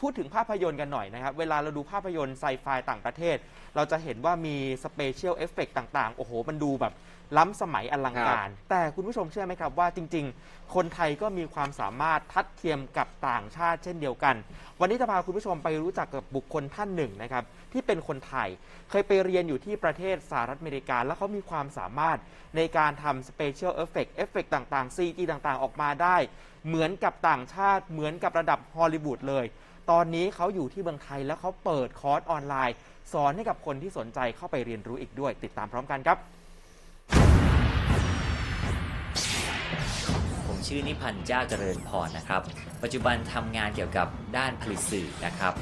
พูดถึงภาพยนตร์กันหน่อยนะครับ เวลาเราดูภาพยนตร์ไซไฟต่างประเทศ เราจะเห็นว่ามีสเปเชียลเอฟเฟกต่างๆ โอ้โห มันดูแบบล้ำสมัยอลังการ แต่คุณผู้ชมเชื่อไหมครับว่าจริง ๆ คนไทยก็มีความสามารถทัดเทียมกับต่างชาติเช่นเดียวกัน วันนี้จะพาคุณผู้ชมไปรู้จักกับบุคคลท่านหนึ่งนะครับที่เป็นคนไทย เคยไปเรียนอยู่ที่ประเทศสหรัฐอเมริกา แล้วเขามีความสามารถในการทำสเปเชียลเอฟเฟกเอฟเฟกต่างๆ CG ต่างๆ ออกมาได้ เหมือนกับต่างชาติเหมือนกับระดับฮอลลีวูดเลย ตอนนี้เขาอยู่ที่เมืองไทยแล้วเขาเปิดคอร์สออนไลน์ สอนให้กับคนที่สนใจเข้าไปเรียนรู้อีกด้วย ติดตามพร้อมกันครับ ผมชื่อนิพันธ์เจ้าเจริญพรนะครับ ปัจจุบันทำงานเกี่ยวกับด้านผลิตสื่อนะครับ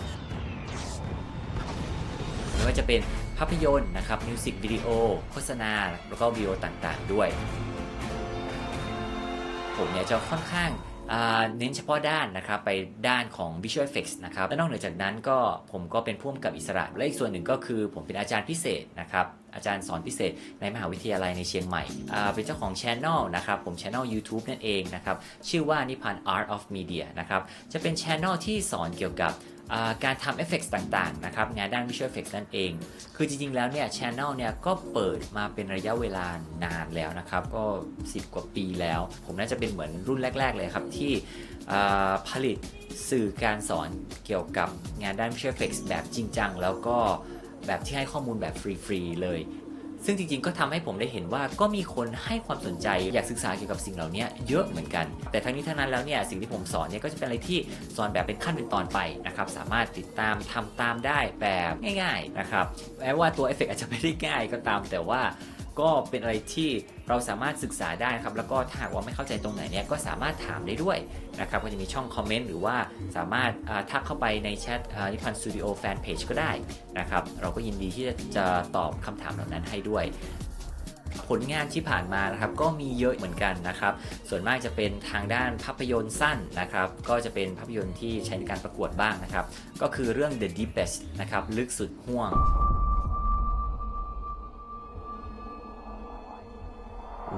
ไม่ว่าจะเป็นภาพยนตร์นะครับมิวสิกวิดีโอโฆษณา แล้วก็วิดีโอต่างๆด้วย ผมเนี่ยจะค่อนข้าง เน้นเฉพาะด้านนะครับไปด้านของ Visual Effects นะครับและนอกเหนือจากนั้นก็ผมก็เป็นผู้กำกับอิสระ และอีกส่วนหนึ่งก็คือผมเป็นอาจารย์พิเศษนะครับอาจารย์สอนพิเศษในมหาวิทยาลัยในเชียงใหม่ เป็นเจ้าของ Channel นะครับผม Channel YouTube นั่นเองนะครับชื่อว่านิพันธ์ Art of Media นะครับจะเป็น Channel ที่สอนเกี่ยวกับการทำเอฟเฟกต์ต่างๆนะครับงานด้าน Visual Effects นั่นเอง คือจริงๆแล้วเนี่ย Channel เนี่ยก็เปิดมาเป็นระยะเวลานานแล้วนะครับ ก็ 10 กว่าปีแล้ว ผมน่าจะเป็นเหมือนรุ่นแรก ๆ เลยครับที่ผลิตสื่อการสอนเกี่ยวกับงานด้าน Visual Effects แบบจริงจังแล้วก็ แบบที่ให้ข้อมูลแบบฟรีๆเลย ซึ่งจริงๆ ก็ทำให้ผมได้เห็นว่าก็มีคนให้ความสนใจอยากศึกษาเกี่ยวกับสิ่งเหล่านี้เยอะเหมือนกัน แต่ทั้งนี้ทั้งนั้นแล้วเนี่ยสิ่งที่ผมสอนเนี่ยก็จะเป็นอะไรที่สอนแบบเป็นขั้นเป็นตอนไปนะครับสามารถติดตามทำตามได้แบบง่าย ๆนะครับแม้ว่าตัวเอฟเฟกต์อาจจะไม่ได้ง่ายก็ตามแต่ว่า ก็เป็นอะไรที่เราสามารถศึกษาได้ครับแล้วก็ถ้าหากว่าไม่เข้าใจตรงไหนเนี่ยก็สามารถถามได้ด้วยนะครับก็จะมีช่องคอมเมนต์หรือว่าสามารถทักเข้าไปในแชทนิพันธ์สตูดิโอแฟนเพจก็ได้นะครับเราก็ยินดีที่จะจะตอบคำถามเหล่านั้นให้ด้วยผลงานที่ผ่านมานะครับก็มีเยอะเหมือนกันนะครับ ส่วนมากจะเป็นทางด้านภาพยนตร์สั้นนะครับ ก็จะเป็นภาพยนตร์ที่ใช้ในการประกวดบ้างนะครับ ก็คือเรื่อง The Deepest นะครับ ลึกสุดห่วง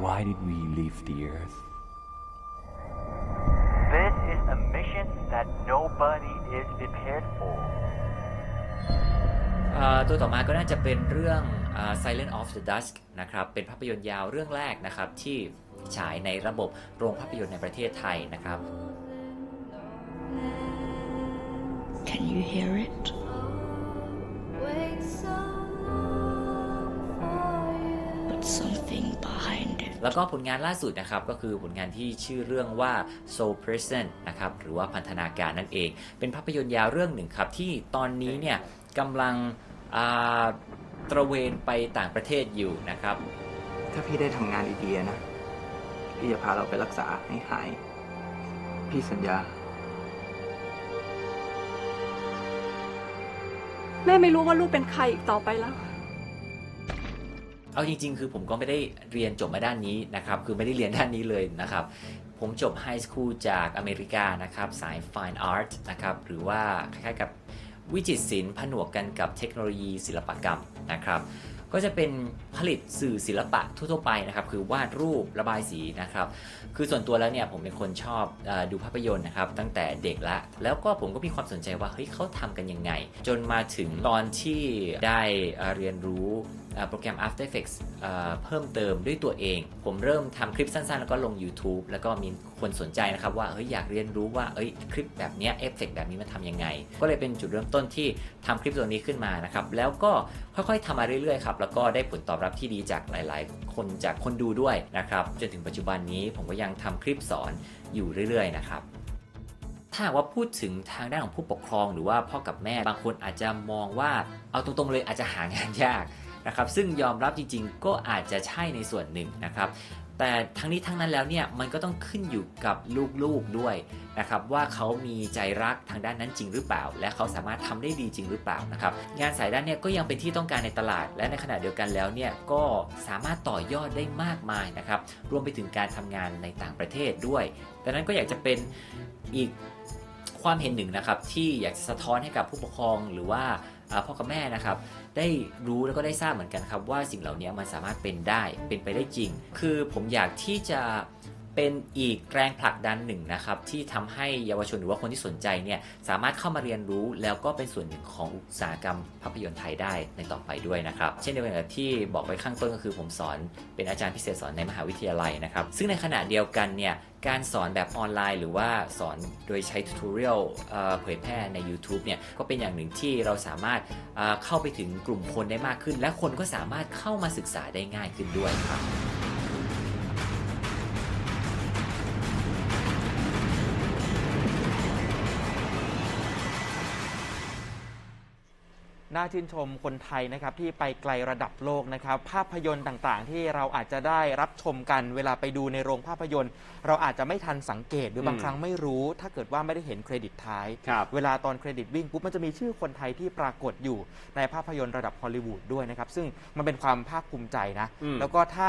Why did we leave the earth? This is a mission that nobody is prepared for. อ่าตัวต่อมาก็น่าจะเป็นเรื่องอ่า Silent of the Dusk นะครับ เป็นภาพยนตร์ยาวเรื่องแรกนะครับที่ฉายในระบบโรงภาพยนตร์ในประเทศไทยนะครับ Can you hear it? You. But something behind it. แล้วก็ผลงานล่าสุดนะครับก็คือผลงานที่ชื่อเรื่องว่า Soul Present นะครับหรือว่าพันธนาการนั่นเอง เป็นภาพยนตร์ยาวเรื่องหนึ่งครับที่ตอนนี้เนี่ยกำลังอ่าตระเวนไปต่างประเทศอยู่นะครับ ถ้าพี่ได้ทำงานดีๆนะ พี่จะพาเราไปรักษาให้หาย พี่สัญญา แม่ไม่รู้ว่าลูกเป็นใครอีกต่อไปแล้ว เอาจริง ๆ คือผมก็ไม่ได้เรียนจบมาด้านนี้นะครับ คือไม่ได้เรียนด้านนี้เลยนะครับ ผมจบไฮสคูลจากอเมริกานะครับ สาย Fine Art นะครับ หรือว่าคล้ายๆกับวิจิตรศิลป์ผนวกกันกับเทคโนโลยีศิลปกรรมนะครับก็จะเป็นผลิตสื่อศิลปะทั่วๆไปนะครับ คือวาดรูประบายสีนะครับ คือส่วนตัวแล้วเนี่ยผมเป็นคนชอบอดูภาพยนตร์นะครับ ตั้งแต่เด็กละ แล้วก็ผมก็มีความสนใจว่าเฮ้ยเขาทำกันยังไง จนมาถึงตอนที่ได้เรียนรู้ โปรแกรม After Effects เพิ่มเติมด้วยตัวเอง ผมเริ่มทำคลิปสั้นๆ แล้วก็ลง YouTube แล้วก็มีคนสนใจนะครับว่าเฮ้ยอยากเรียนรู้ว่าเอ้ยคลิปแบบนี้เอฟเฟกแบบนี้มันทำยังไง ก็เลยเป็นจุดเริ่มต้นที่ทำคลิปตัวนี้ขึ้นมานะครับแล้วก็ค่อยๆทำมาเรื่อยๆครับแล้วก็ได้ผลตอบรับที่ดีจากหลาย ๆ คนจากคนดูด้วยนะครับจนถึงปัจจุบันนี้ผมก็ยังทำคลิปสอนอยู่เรื่อย ๆ นะครับถ้าว่าพูดถึงทางด้านของผู้ปกครองหรือว่าพ่อกับแม่บางคนอาจจะมองว่าเอาตรงๆเลยอาจจะหางานยาก นะครับซึ่งยอมรับจริงๆ ก็อาจจะใช่ในส่วนหนึ่งนะครับแต่ทั้งนี้ทั้งนั้นแล้วเนี่ยมันก็ต้องขึ้นอยู่กับลูกๆด้วยนะครับว่าเขามีใจรักทางด้านนั้นจริงหรือเปล่า และเขาสามารถทำได้ดีจริงหรือเปล่านะครับงานสายด้านเนี่ยก็ยังเป็นที่ต้องการในตลาด และในขณะเดียวกันแล้วเนี่ยก็สามารถต่อยอดได้มากมายนะครับรวมไปถึงการทำงานในต่างประเทศด้วยดังนั้นก็อยากจะเป็นอีกความเห็นหนึ่งนะครับที่อยากจะสะท้อนให้กับผู้ปกครองหรือว่า พ่อกับแม่นะครับได้รู้แล้วก็ได้ทราบเหมือนกันครับว่าสิ่งเหล่านี้มันสามารถเป็นได้เป็นไปได้จริง คือผมอยากที่จะ เป็นอีกแรงผลักดันหนึ่งนะครับที่ทำให้เยาวชนหรือว่าคนที่สนใจเนี่ยสามารถเข้ามาเรียนรู้แล้วก็เป็นส่วนหนึ่งของอุตสาหกรรมภาพยนตร์ไทยได้ในต่อไปด้วยนะครับ เช่นเดียวกันกับที่บอกไว้ข้างต้นก็คือผมสอนเป็นอาจารย์พิเศษสอนในมหาวิทยาลัยนะครับ ซึ่งในขณะเดียวกันเนี่ยการสอนแบบออนไลน์ หรือว่าสอนโดยใช้ทูตเรียลเผยแพร่ใน YouTube เนี่ยก็เป็นอย่างหนึ่งที่เราสามารถเข้าไปถึงกลุ่มคนได้มากขึ้น และคนก็สามารถเข้ามาศึกษาได้ง่ายขึ้นด้วยครับ น่าชื่นชมคนไทยนะครับที่ไปไกลระดับโลกนะครับ ภาพยนตร์ต่างๆ ที่เราอาจจะได้รับชมกันเวลาไปดูในโรงภาพยนตร์ เราอาจจะไม่ทันสังเกตหรือบางอืมครั้งไม่รู้ ถ้าเกิดว่าไม่ได้เห็นเครดิตท้าย ครับเวลาตอนเครดิตวิ่งปุ๊บมันจะมีชื่อคนไทยที่ปรากฏอยู่ในภาพยนตร์ระดับฮอลลีวูดด้วยนะครับ ซึ่งมันเป็นความภาคภูมิใจนะ อืม แล้วก็ถ้า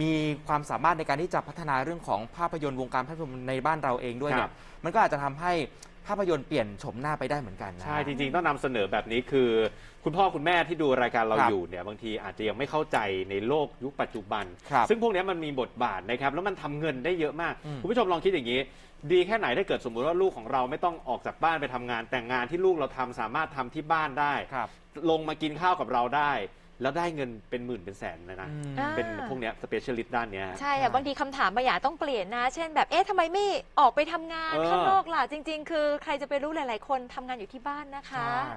มีความสามารถในการที่จะพัฒนาเรื่องของภาพยนตร์วงการภาพยนตร์ในบ้านเราเองด้วยคเนี่รัยบมันก็อาจจะทำให้ภาพยนตร์เปลี่ยนโฉมหน้าไปได้เหมือนกันนะใช่จริงๆต้องนำเสนอแบบนี้คือ คุณพ่อคุณแม่ที่ดูรายการเราครับอยู่เนี่ยบางทีอาจจะยังไม่เข้าใจในโลกยุคปัจจุบันครับซึ่งพวกเนี้ยมันมีบทบาทนะครับแล้วมันทำเงินได้เยอะมากอืมคุณผู้ชมลองคิดอย่างนี้ ดีแค่ไหนถ้าเกิดสมมุติว่าลูกของเราไม่ต้องออกจากบ้านไปทำงาน แต่งานที่ลูกเราทำสามารถทำที่บ้านได้ครับลงมากินข้าวกับเราได้ แล้วได้เงินเป็นหมื่นเป็นแสนเลยนะ อืมอ่าเป็นพวกเนี้ยสเปเชียลิสต์ด้านเนี้ยฮะใช่ค่ะบางทีคำถามบางอย่างต้องเปลี่ยนนะ เช่นแบบเอ๊ะทำไมไม่ออกไปทำงานเออ ข้างนอกล่ะ จริง ๆ คือใครจะไปรู้หลาย ๆ คนทำงานอยู่ที่บ้านนะคะ ใช่